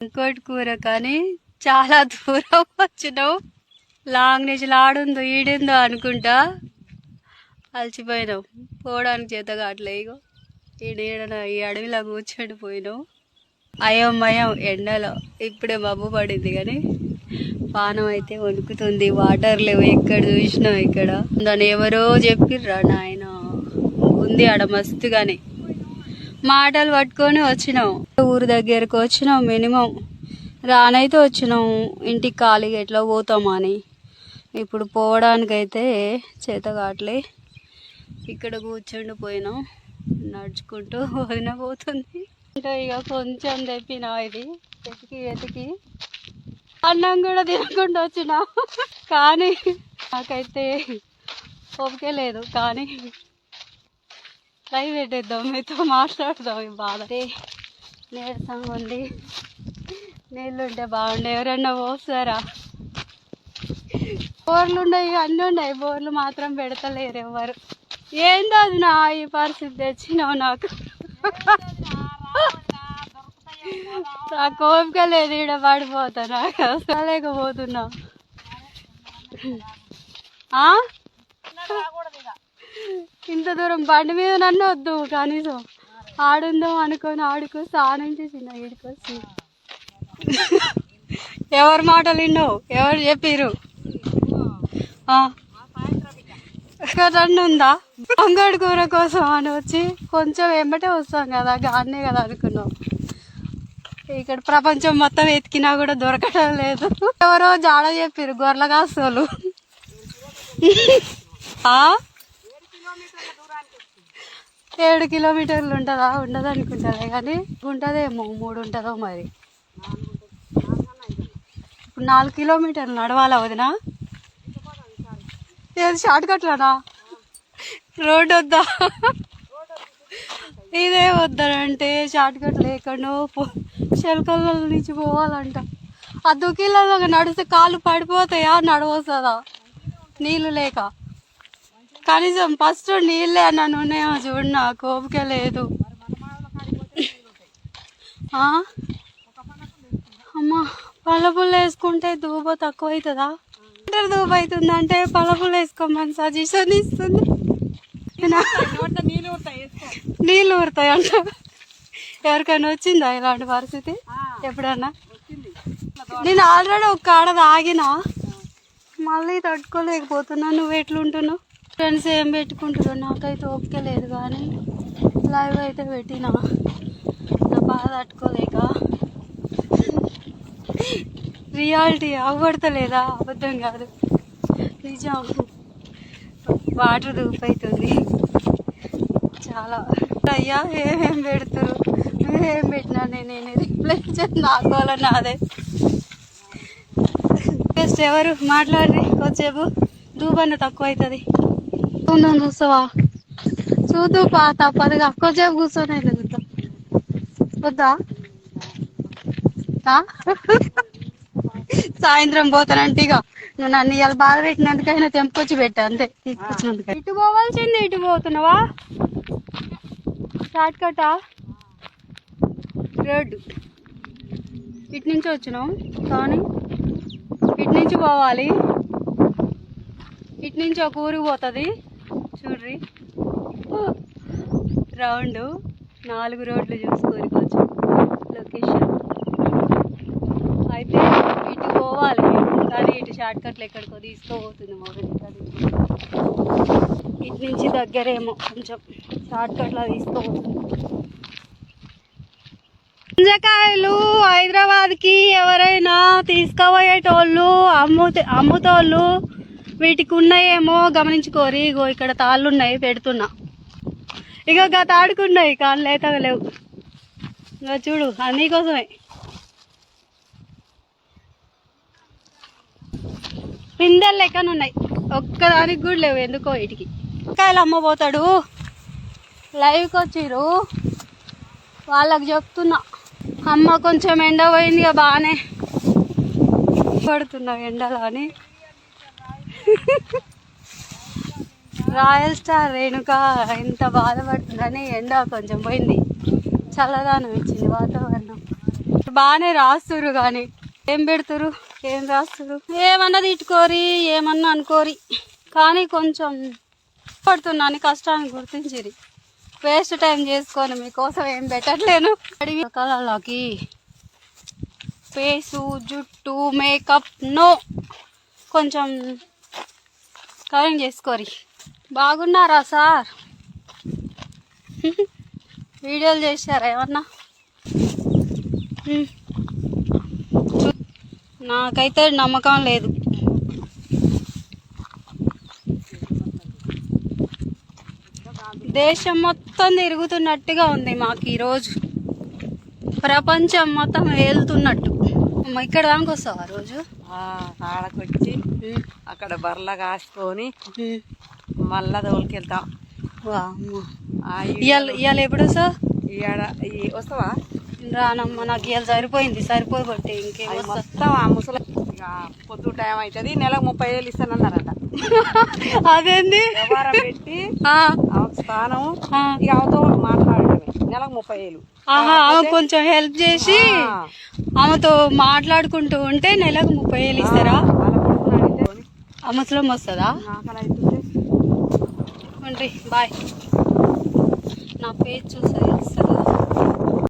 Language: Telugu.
ఇంకోటి కూర కానీ చాలా దూరం వచ్చినావు. లాంగ్ నుంచి లాడుందో ఈడిందో అనుకుంటా అలసిపోయినావు. పోవడానికి చేత కావట్లే ఇగో. ఈడ ఈడ ఈ అడవిలో కూర్చొని పోయినావు. అయోమయం ఎండలో. ఇప్పుడే మబ్బు పడింది కానీ పానం అయితే వణుకుతుంది. వాటర్ లేవు. ఎక్కడ చూసినావు ఇక్కడ? దాన్ని ఎవరో చెప్పిర్రా నాయన. ఉంది ఆడ మస్తుగానే. మాటలు పట్టుకొని వచ్చినాం ఊరు దగ్గరకు వచ్చినాం మినిమం. రానైతే వచ్చినాం ఇంటికి ఖాళీగా ఎట్లా పోతామని. అని ఇప్పుడు పోవడానికైతే చేత కావట్లే. ఇక్కడ కూర్చొని పోయినాం. నడుచుకుంటూ వదిన పోతుంది. అంటే ఇక కొంచెం తెప్పినా ఇది. వెతికి వెతికి. అన్నం కూడా తినకుండా వచ్చిన. కానీ నాకైతే ఓపికే లేదు. కానీ లైవ్ పెట్టేద్దాం మీతో మాట్లాడదాం ఈ బాధ. నీరసంగా ఉంది నీళ్ళు ఉంటే బాగుండే ఎవరన్నా పోస్తారా బోర్లు ఉన్నాయి అన్నీ ఉన్నాయి. బోర్లు మాత్రం పెడతలేరు ఎవరు. ఏందో అది నా ఈ పరిస్థితి తెచ్చినావు నాకు. నాకు ఓపిక లేదు ఈడ పడిపోతా నాకు. అసలు ఆ? ఇంత దూరం బండి మీద నన్ను వద్దు కనీసం. ఆడుందాం అనుకొని ఆడుకో స్నానం చేసిన ఈడికొచ్చి ఎవరి మాటలు విన్నావు ఎవరు చెప్పిరు ఆ. రెండు ఉందా? అంగడి కూర కోసం అని వచ్చి కొంచెం వెంబటే వస్తాం కదా గానే కదా అనుకున్నాం. ఇక్కడ ప్రపంచం మొత్తం ఎతికినా కూడా దొరకడం లేదు. ఎవరో జాడ చెప్పారు గొర్రెల కాస్తోలు ఆ? ఏడు కిలోమీటర్లు ఉంటుందా? ఉండదు అనుకుంటారే కానీ ఉంటుందేమో మూడు ఉంటుందో మరి. ఇప్పుడు నాలుగు కిలోమీటర్లు నడవాలా వదినా? ఏది షార్ట్ కట్లానా? రోడ్ వద్దా? ఇదే వద్దనంటే షార్ట్ కట్ లేకుండా శల్కల నుంచి పోవాలంట. ఆ దుఃఖీలలో నడిస్తే కాళ్ళు పడిపోతాయా నడవస్తుందా? నీళ్ళు లేక. కనీసం ఫస్ట్ నీళ్ళే నన్ను ఉన్నాయో చూడు నాకు ఓపిక లేదు? అమ్మా పళ్ళ పుల్ల వేసుకుంటే దూబ తక్కువ అవుతుందా లీటర్ దూబ అవుతుంది అంటే వేసుకోమని సజెషన్ ఇస్తుంది. నా- నీళ్ళు ఊరుతాయి అంట. ఎవరికైనా వచ్చిందా ఇలాంటి పరిస్థితి? ఎప్పుడన్నా? నేను ఆల్రెడీ ఒక కాడ తాగినా. మళ్ళీ తట్టుకోలేకపోతున్నా. నువ్వు ఎట్లుంటున్నావు? ఫ్రెండ్స్ ఏం పెట్టుకుంటారో నాకైతే ఓపిక లేదు కానీ లైవ్ అయితే పెట్టిన. నా బాధ తట్టుకోలేక. రియాలిటీ అవ్వడతలేదా? అబద్ధం కాదు. నిజం. వాటర్ దూపైతుంది చాలా. అయ్యా ఏమేం పెడతారు? నువ్వేం పెట్టినా నేను రిప్లై నాకోవాల నాదే? బెస్ట్ ఎవరు? మాట్లాడి కొద్దిసేపు. దూపన్న తక్కువ అవుతుంది ఉందని చూస్తావా? చూద్దు పా తప్పదుగా కొంచెం కూర్చొని లేదు వద్దా? సాయంత్రం పోతానంటే ఇక నువ్వు నన్ను ఇవాళ బాధ పెట్టినందుకైనా తెంపుకొచ్చి పెట్టా అంతే. తీసుకొచ్చినందుకు. ఇటు పోవాల్సింది ఇటు పోతున్నావా? షార్ట్ కటా రోడ్డు ఇటు నుంచి వచ్చినాం కానీ ఇటు నుంచి పోవాలి. ఇటు నుంచి ఒక ఊరికి పోతుంది. చూడ్రి? రౌండ్ నాలుగు రోడ్లు చూసుకొని కొంచెం లొకేషన్ అయితే ఇటు పోవాలి కానీ ఇటు షార్ట్ కట్లు ఎక్కడికో తీసుకోబోతుంది మా ఇటు నుంచి దగ్గరేమో కొంచెం షార్ట్ కట్లో తీసుకోబోతుంది. పుంజకాయలు హైదరాబాద్కి ఎవరైనా తీసుకుపోయేటోళ్ళు అమ్ము అమ్ముతోళ్ళు వీటికి ఉన్నాయేమో గమనించుకోరి ఇగో ఇక్కడ తాళ్ళు ఉన్నాయి పెడుతున్నా. ఇగో గత ఆడుకున్నాయి కాళ్ళు లేతగా లేవు ఇగో చూడు అన్నీ కోసమే పిందెలు లెక్కనున్నాయి. ఒక్కదానికి కూడా లేవు ఎందుకో వీటికి కాయలు అమ్మబోతాడు లైవ్కి వచ్చిరు వాళ్ళకి చెప్తున్నా. అమ్మ కొంచెం ఎండ పోయింది ఇక బాగానే పడుతున్నా ఎండలో అని రాయల్ స్టార్ రేణుక ఎంత బాధపడుతుందని ఎండ కొంచెం పోయింది. చల్లదానం ఇచ్చింది వాతావరణం. బాగానే రాస్తురు కానీ ఏం పెడుతురు ఏం రాస్తురు ఏమన్నా తిట్టుకోరి ఏమన్నా అనుకోరి. కానీ కొంచెం పడుతున్నాను కష్టాన్ని గుర్తించిరి వేస్ట్ టైం చేసుకొని మీకోసం ఏం పెట్టట్లేను. అడిగి కళలోకి ఫేసు జుట్టు మేకప్ నో. కొంచెం కవరింగ్ చేసుకోరి. బాగున్నారా సార్? వీడియోలు చేశారా ఏమన్నా? చూ- నాకైతే నమ్మకం లేదు. దేశం మొత్తం తిరుగుతున్నట్టుగా ఉంది మాకు ఈరోజు. ప్రపంచం మొత్తం వెళ్తున్నట్టు ఇక్కడ దానికి వస్తావా రోజు? ఆడకొచ్చి. అక్కడ బర్ల కాసుకొని. మళ్ళా. ఆ ఇవాళ ఇవాళ ఎప్పుడు వస్తావు ఆడ ఈ వస్తావా రానమ్మ నాకు ఇవాళ సరిపోయింది సరిపోబట్టి ఇంకేం అది వస్తా మొత్తం ఆ ముసలి పొద్దు టైం అవుతుంది నెలకు ముప్పై వేలు ఇస్తానన్నారట అదేంది వ్యవహారం పెట్టి స్థానం. ఇక అవతో మాట్లాడటమే నెలకు ముప్పై వేలు కొంచెం హెల్ప్ చేసి. ఆమెతో మాట్లాడుకుంటూ ఉంటే నెలకు ముప్పై వేలు ఇస్తారా? వాళ్ళ వస్తుందా? నాకు బాయ్. నా పేరు చూస్తే